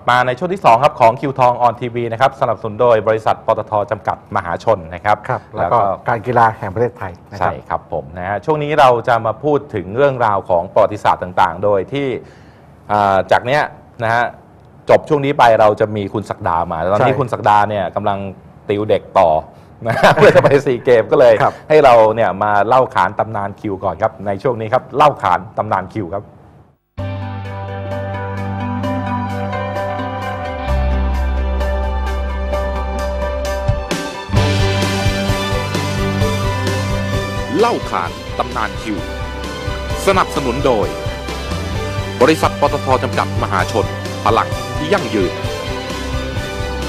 ลับมาในช่วงที่ 2 ครับ ของคิวทองออนทีวีนะครับสนับสนุนโดยบริษัทปตทจำกัดมหาชนนะครับครับแล้วก็การกีฬาแห่งประเทศไทยนะครัใช่บครับผมนะฮะช่วงนี้เราจะมาพูดถึงเรื่องราวของประวัติศาสตร์ต่างๆ โดยที่อ่าจากเนี้ยนะฮะจบช่วงนี้ไปเราจะมีคุณศักดามาตอนนี้ใช่คุณศักดาเนี่ยกำลังติวเด็กต่อนะฮะเพื่อจะไปซีเกมก็เลยครับให้เราเนี่ยมาเล่าขานตำนานคิวก่อนครับในช่วงนี้ครับเล่าขานตำนานคิวครับ เล่าขานตำนานคิว สนับสนุนโดย บริษัทปตทจำกัดมหาชน พลังที่ยั่งยืน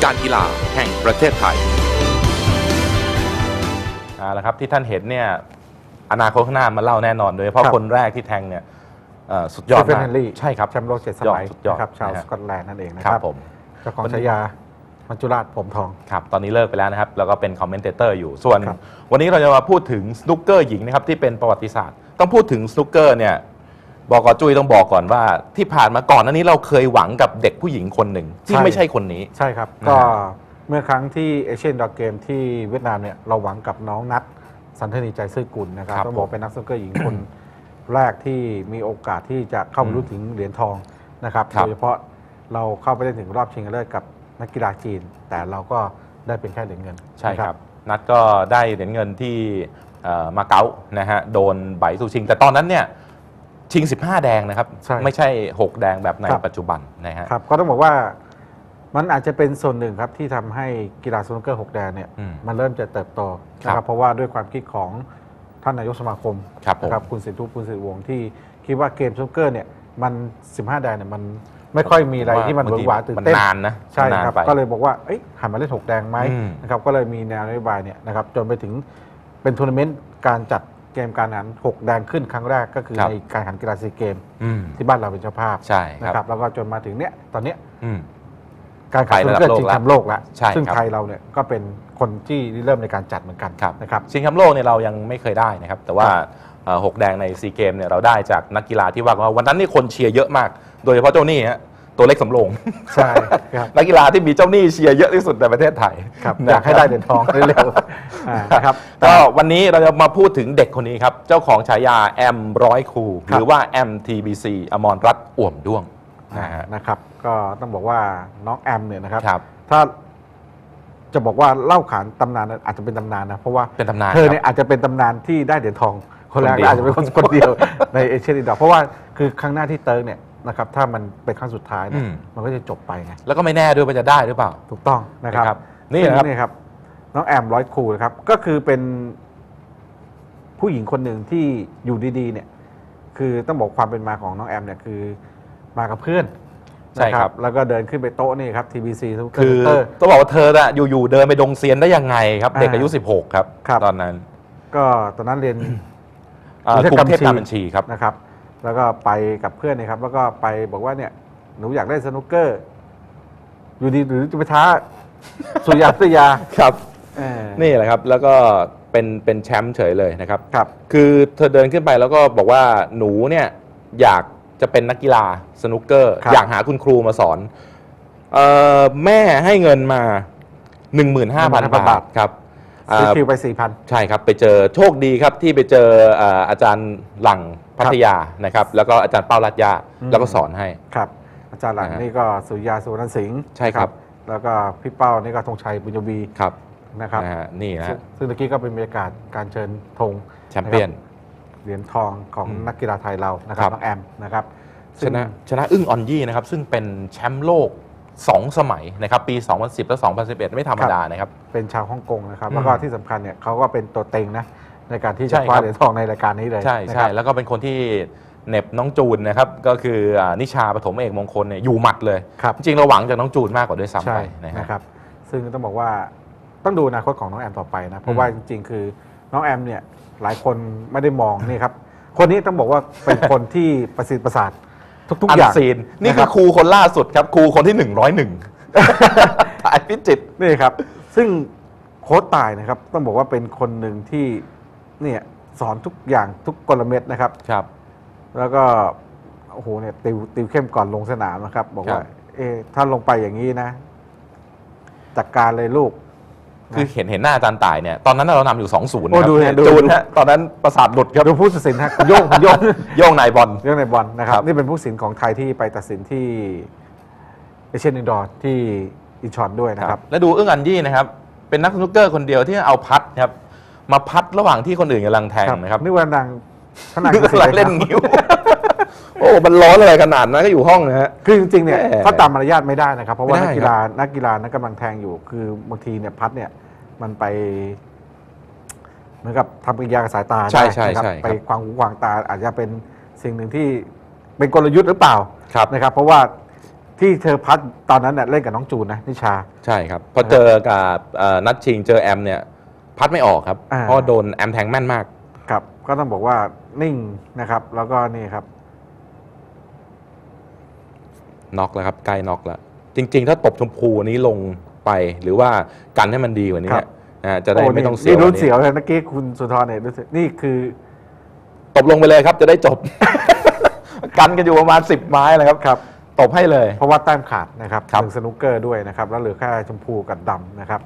การกีฬาแห่งประเทศไทยเอาละครับที่ท่านเห็นเนี่ยอนาคตข้างหน้ามาเล่าแน่นอนโดยเฉพาะครับ คนแรกที่แทงเนี่ยเอ่อสุดยอดสเตฟนมากเฮนรี่ใช่ครับแชมป์โลกเจ็ดสมัยสุดยอดนะครับชาวนะฮะสกอตแลนด์นั่นเองนะคครัรับบผม เจ้าของฉายา มัจจุราชผมทอง ครับ ตอนนี้เลิกไปแล้วนะครับ แล้วก็เป็นคอมเมนเตเตอร์อยู่ ส่วน ครับ วันนี้เราจะมาพูดถึงสนุกเกอร์หญิงนะครับที่เป็นประวัติศาสตร์ ต้องพูดถึงสนุกเกอร์เนี่ยบอกอจุ้ยต้องบอกก่อนว่าที่ผ่านมาก่อนหน้านี้เราเคยหวังกับเด็กผู้หญิงคนหนึ่งที่ใช่ไม่ใช่คนนี้ ใช่ครับนะฮะก็เมื่อครั้งที่เอเชียนดอเกมที่เวียดนามเนี่ยเราหวังกับน้องนัทสันทนีใจซื่อกุลนะครับครับต้องบอกเป็นนักสนุกเกอร์หญิงคน แรกที่มีโอกาสที่จะเข้าไปรู้ถึงเหรียญทองนะครับครับ โดยเฉพาะเราเข้าไปได้ถึงรอบชิงชนะเลิศกับ นักกีฬาจีน แต่เราก็ได้เป็นแค่เหรียญเงินใช่นะครับ นัดก็ได้เหรียญเงินที่เอ่อมาเก๊านะฮะโดนไบสู่ชิง แต่ตอนนั้นเนี่ยชิง 15 แดงนะครับใช่ไม่ใช่ 6 แดงแบบในครับปัจจุบันนะฮะครับก็ต้องบอกว่ามันอาจจะเป็นส่วนหนึ่งครับที่ทำให้กีฬาสนุกเกอร์หกแดงเนี่ยอืมมันเริ่มจะเติบโตนะคครัรับบเพราะว่าด้วยความคิดของท่านนายกสมาคมครับผมนะครับคุณสิทธิคุณสิริวงศ์ที่คิดว่าเกมสนุกเกอร์เนี่ยมัน 15 แดงเนี่ยมัน ไม่ค่อยมีอะไรที่มันหวือหวาตื่นมันเต้นนานนะใช่นานครับไปก็เลยบอกว่าเอ้ยหันมาเล่นหกแดงไหมอืมนะครับก็เลยมีแนวนโยบายเนี่ยนะครับจนไปถึงเป็นทัวร์นาเมนต์การจัดเกมการแข่งขันหกแดงขึ้นครั้งแรกก็คือครับในการแข่งขันกีฬาซีเกมอืมที่บ้านเราเป็นเจ้าภาพใช่นะคครัรับบแล้วก็จนมาถึงเนี้ยตอนเนี้ยอืมการแข่งขันไประดับเพื่อชิงแชมป์โลกแล้วใช่ซึ่งครับไทยเราเนี่ยก็เป็นคนที่เริ่มในการจัดเหมือนกันครับนะครับชิงแชมป์โลกเนี่ยเรายังไม่เคยได้นะครับ แต่ว่าเอ่อหกแดงในซีเกมเนี่ยเราได้จากนักกีฬาที่ว่ากันว่าวันนั้นนี่คนเชียร์เยอะมาก โดยเฉพาะเจ้าหนี้ฮะตัวเล็กสำโรงใช่ครับ นักกีฬาที่มีเจ้าหนี้เชียร์เยอะที่สุดในประเทศไทยครับนะอยากให้ได้เหรียญทองเร็วๆอ่านะครับก็วันนี้เราจะมาพูดถึงเด็กคนนี้ครับ เจ้าของฉายาแอมร้อยครูหครับรือว่า MTBC อมรรัตน์อ่วมด้วงนะฮะนะครับ ก็ต้องบอกว่าน้องแอมเนี่ยนะครับครับถ้าจะบอกว่าเล่าขานตำนานอาจจะเป็นตำนานนะเพราะว่าเป็นตำนานเธอครับเนี่ยอาจจะเป็นตำนานที่ได้เหรียญทองคนแรกคนเดียวและอาจจะเป็นคนคนเดียวในเอเชียนอินดอร์เพราะว่าคือครั้งหน้าที่เติร์กเนี่ย นะครับถ้ามันเป็นครั้งสุดท้ายเนี่ยมันก็จะจบไปไงแล้วก็ไม่แน่ด้วยว่าจะได้หรือเปล่า ถูกต้องนะครับนะครับนี่นะครับซึ่งนี่ครับ น้องแอมร้อยครูนะครับ ก็คือเป็นผู้หญิงคนหนึ่งที่อยู่ดีๆเนี่ย คือต้องบอกความเป็นมาของน้องแอมเนี่ยคือมากับเพื่อนใช่ครับนะแล้วก็เดินขึ้นไปโต๊ะนี่ครับ TBC ทุกคือเตอร์ต้องบอกว่าเธอน่ะอยู่ๆเดินไปดงเซียนได้ยังไงครับอ่าเด็กอายุ 16 ครับ ครับ ตอนนั้นก็ตอนนั้นเรียน อ่ากรุรุงงเทเทพพการบัญชีครับ นะครับ แล้วก็ไปกับเพื่อนนะครับ แล้วก็ไปบอกว่าเนี่ยหนูอยากได้สนุกเกอร์ อยู่ดีหรือจะไปท้า สุริยาสุริยาครับเออนี่แหละครับ แล้วก็เป็นเป็นแชมป์เฉยเลยนะครับครับ คือเธอเดินขึ้นไปแล้วก็บอกว่าหนูเนี่ยอยากจะเป็นนักกีฬาสนุกเกอร์ครับอยากหาคุณครูมาสอนเออแม่ให้เงินมา 15,000 บาทครับ ซื้ออ่าคิวไปสี่พัน ใช่ครับ ไปเจอโชคดีครับที่ไปเจออ่าอาจารย์หลังพัทยานะครับ แล้วก็อาจารย์เป้ารัตยาอืม แล้วก็สอนให้ ครับ อาจารย์หลังนะฮะนี่ก็สุริยาสุวรรณสิงห์ใช่ครับนะแล้วก็พี่เป้านี่ก็ธงชัยบุญยวีครับนะครับนะฮะนี่นะซึ่ฮะงซึ่งตะกี้ก็เป็นบรรยากาศการเชิญธง แชมเปี้ยน เหรียญทองของอืมนักกีฬาไทยเรานะครับครับ น้องแอมนะครับชซึ่งนะชนะอึ้งออนยี่นะครับ ซึ่งเป็นแชมป์โลก 2 สมัยนะครับปี 2010 และ 2011 ไม่ธรรมดานะครับ เป็นชาวฮ่องกงนะครับอืมแล้วก็ที่สำคัญเนี่ยเขาก็เป็นตัวเต็งนะในการที่ใช่จะครับคว้าเหรียญทองในรายการนี้เลยใช่นะใช่ครับแล้วก็เป็นคนที่เหน็บน้องจูนนะครับก็คืออ่านิชาปฐมเอกมงคลเนี่ยอยู่หมัดเลยครับจริงๆเราหวังจากน้องจูนมากกว่าด้วยซ้ำใช่ไปนะฮะนะครับซึ่งต้องบอกว่าต้องดูอนาคตของน้องแอมต่อไปนะเพอืราะมว่าจริง ๆ คือน้องแอมเนี่ยหลายคนไม่ได้มองนี่ครับคนนี้ต้องบอกว่าเป็นคนที่ประสิทธิ์ประสาท ทุกอัๆอย่างซีนนี่นะคคืรัอบครูคนล่าสุดครับครูคนที่ 101ถ่ายพิจิตรนี่ครับ ซึ่งโค้ชตายนะครับ ต้องบอกว่าเป็นคนหนึ่งที่เนี่ยสอนทุกอย่างทุกกลเม็ดนะครับครับ แล้วก็โอ้โหเนี่ยติวติวเข้มก่อนลงสนามนะครับ บอกว่าครับเอะถ้าลงไปอย่างนี้นะจัดการเลยลูก คือเห็นเห็นหน้าอาจารย์ต่ายเนี่ยตอนนั้นเรานำอยู่2อศูนย์โอ้นะครับดูเนี่ยดู จูนดูฮะตอนนั้นประสาทหลุดครับ ดูผู้ตัดสินฮะโยงโยงโยงนายบอล เรื่องในบอลนะครับครับ นี่เป็นผู้ตัดสินของไทยที่ไปตัดสินที่เอเชียนอินดอร์ที่อินชอนด้วยนะครับ แล้วดูอึ้งอันยี่นะครับ เป็นนักสนุกเกอร์คนเดียวที่เอาพัดครับ มาพัดระหว่างที่คนอื่นกำลังแทงนะครับนึกว่านางขนาดนึกว่าเล่นงิ้ว โอ้ มันร้อนอะไรขนาดนั้นก็อยู่ห้องนะฮะ คือจริงๆเนี่ยแหม่เขาตามมารยาทไม่ได้นะครับ เพราะว่าไม่นัได้กกีฬานักกีฬานักกำลังแทงอยู่ คือบางทีเนี่ยพัดเนี่ยมันไปเหมือนกับทำกิริยากับสายตาใช่ได้ใช่นะครับใช่ครับ ไปควางหูควางตาอาจจะเป็นสิ่งหนึ่งที่เป็นกลยุทธ์หรือเปล่าครับ นะครับ เพราะว่าที่เธอพัดตอนนั้นเนี่ยเล่นกับน้องจูนนะนิชา ใช่ครับ พอเจอกับเอ่อนัดชิงเจอแอมเนี่ย พัดไม่ออกครับ อ่า เพราะโดนแอมแทงแม่นมาก ครับก็ต้องบอกว่านิ่งนะครับ แล้วก็นี่ครับ น็อกแล้วครับใกล้น็อกแล้ว จริง ๆ ถ้าตบชมพูอันนี้ลงไปหรือว่ากันให้มันดีกว่านี้ครับเนี่ยนะฮะจะได้โไม่ต้องเสีนี่ยวรุ่นอันนี้เสียวเลยเมื่อกี้คุณสุนทรเนี่ยรู้สึกนี่คือ ตบลงไปเลยครับ จะได้จบ กันกันอยู่ประมาณ10ไม้เลยครับครับ ตบให้เลย เพราะว่าแต้มขาดนะครับครับหนึ่งสนุกเกอร์ด้วยนะครับ แล้วเหลือแค่ชมพูกับดำนะครับ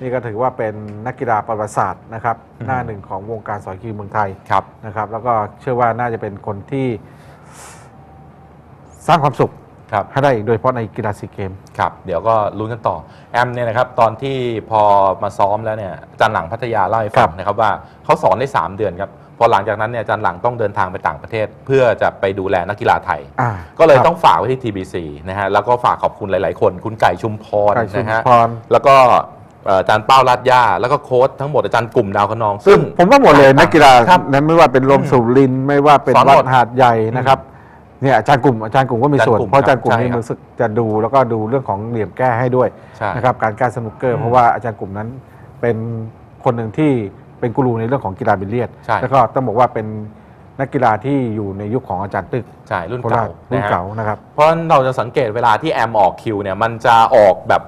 นี่ก็ถือว่าเป็นนักกีฬาประวัติศาสตร์นะครับ หน้าหนึ่งของวงการสอยคิวเมืองไทยครับนะครับ แล้วก็เชื่อว่าน่าจะเป็นคนที่สร้างความสุข ครับให้ได้อีกโดยเฉพาะในกีฬาซีเกม ครับ เดี๋ยวก็ลุ้นกันต่อ แอมเนี่ยนะครับ ตอนที่พอมาซ้อมแล้วเนี่ยอาจารย์หลังพัทยาเล่าให้ฟัครังบนะครับว่าเขาสอนได้ 3 เดือนครับ พอหลังจากนั้นเนี่ยอาจารย์หลังต้องเดินทางไปต่างประเทศ เพื่อจะไปดูแลนักกีฬาไทย อ่าก็เลยครับต้องฝากไว้ที่ TBC นะฮะ แล้วก็ฝากขอบคุณหลาย ๆ คน คุณไก่ชุมพรไก่ชุมนะฮะ พรแล้วก็เอ่ออาจารย์เป้ารัดย่า แล้วก็โค้ชทั้งหมดอาจารย์กลุ่มดาวคะนอง ซึ่ง ผมว่าหมดเลยนักกีฬาครับนั้นไม่ว่าเป็นลมสุรินทร์ไม่ว่าเป็นสอนวัหมดดหาดใหญ่นะครับ เนี่ยอาจารย์กลุ่มอาจารย์กลุ่มก็มีส่วน อาจารย์กลุ่มเพราะอาจารย์กลุ่มครับนี่ใช่ครับมันสึกจะดูแล้วก็ดูเรื่องของเหลี่ยมแก้ให้ด้วยใช่ นะครับการแก้สนุกเกอร์อืมเพราะว่าอาจารย์กลุ่มนั้นเป็นคนหนึ่งที่เป็นกูรูในเรื่องของกีฬาบิลเลียดใช่ แล้วก็ต้องบอกว่าเป็นนักกีฬาที่อยู่ในยุคของอาจารย์ตึกใช่รุ่นโคราเก่าชรุ่นนะฮะ เก่านะครับ เพราะฉะนั้นเราจะสังเกตเวลาที่แอมออกคิวเนี่ยมันจะออกแบบ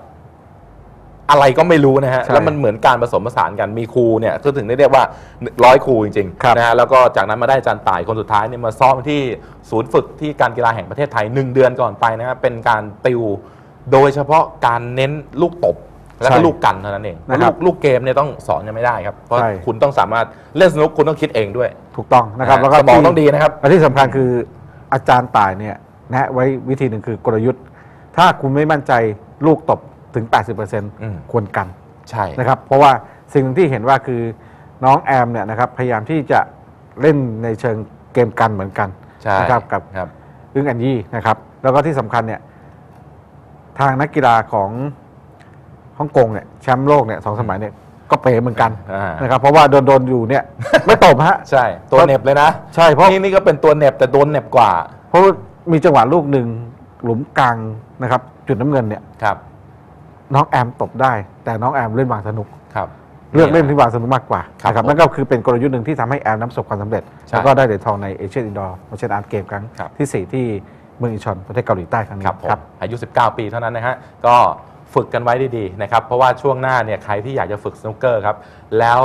อะไรก็ไม่รู้นะฮะใช่แล้วมันเหมือนการผสมผสานกัน มีครูเนี่ยก็ถึงได้เรียกว่าร้อยครูจริงครับๆนะฮะ แล้วก็จากนั้นมาได้อาจารย์ต่ายคนสุดท้ายเนี่ยมาซ้อมที่ศูนย์ฝึกที่การกีฬาแห่งประเทศไทยหนึ่งเดือนก่อนไปนะครับเป็นการติว โดยเฉพาะการเน้นลูกตบแล้วก็ลูกกันเท่านั้นเองเพราะนะคลูรับกลูกเกมเนี่ยต้องสอนยังไม่ได้ครับเพราะใช่คุณต้องสามารถเล่นสนุกคุณต้องคิดเองด้วย ถูกต้องนะครับแล้วก็สมองที่ต้องดีนะครับและที่สำคัญคืออาจารย์ต่ายเนี่ยแนะไว้วิธีหนึ่งคือกลยุทธ์ ถ้าคุณไม่มั่นใจลูกตบ ถึงอืม80%ควรกันใช่ นะครับ เพราะว่าสิ่งหนึ่งที่เห็นว่าคือน้องแอมเนี่ยนะครับพยายามที่จะเล่นในเชิงเกมกันเหมือนกันใช่นะครับกับ ครับ อึ้งอันยี่นะครับ แล้วก็ที่สำคัญเนี่ยทางนักกีฬาของฮ่องกงเนี่ยแชมป์โลกเนี่ยสองสมัยเนี่ยก็เป๋เหมือนกันอ่าน นะครับ เพราะว่าโดนโดนๆอยู่เนี่ย ไม่ตบฮะ ใช่ ตัวเหน็บเลยนะใช่เพราะ นี่นี่ก็เป็นตัวเหน็บแต่โดนเหน็บกว่า เพราะมีจังหวะลูกหนึ่งหลุมกลางนะครับ จุดน้ำเงินเนี่ย ครับ น้องแอมตบได้ แต่น้องแอมเล่นวางสนุก ครับ เลือกเล่นที่วางสนุกมากกว่าครับนะครับผมนั่นก็คือเป็นกลยุทธ์หนึ่งที่ทำให้แอมน้ำประสบความสำเร็จ ใช่แล้วก็ได้เหรียญทองในเอเชียนอินดอร์มาเชนอาร์ตเกมครั้งครับ ที่ 4 ที่เมืองอินชอนประเทศเกาหลีใต้ครั้งนี้ ครับผมอายุ 19 ปีเท่านั้นนะฮะ ก็ฝึกกันไว้ดีๆนะครับ เพราะว่าช่วงหน้าเนี่ยใครที่อยากจะฝึกสนุกเกอร์ครับ แล้ว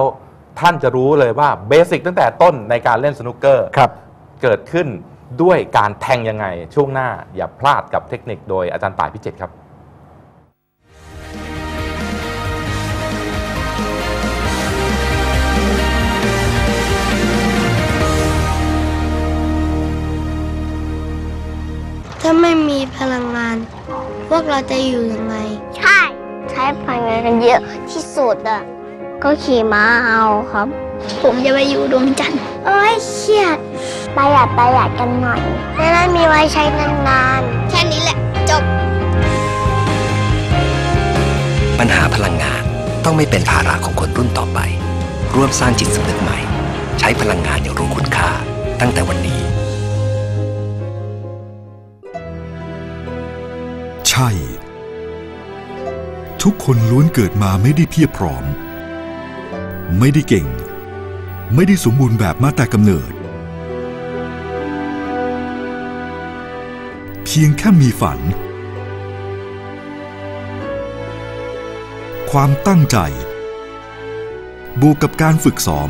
ท่านจะรู้เลยว่าเบสิกตั้งแต่ต้นในการเล่นสนุกเกอร์ ครับ เกิดขึ้นด้วยการแทงยังไง ช่วงหน้าอย่าพลาดกับเทคนิคโดยอาจารย์ต่ายพิจิตรครับ พวกเราจะอยู่ยังไง ใช่ ใช้พลังงานกันเยอะที่สุดอะ ก็ขี่ม้าเอาครับ ผมจะไปอยู่ดวงจันทร์โอ้ยเครียดประหยัดประหยัดกันหน่อยจะได้มีไว้ใช้นานๆ แค่นี้แหละ จบ ปัญหาพลังงานต้องไม่เป็นภาระของคนรุ่นต่อไป ร่วมสร้างจิตสำนึกใหม่ ใช้พลังงานอย่างรู้คุณค่า ตั้งแต่วันนี้ ใช่ทุกคนล้วนเกิดมาไม่ได้เพียบพร้อม ไม่ได้เก่ง ไม่ได้สมบูรณ์แบบมาแต่กำเนิด เพียงแค่มีฝัน ความตั้งใจ บวกกับการฝึกซ้อม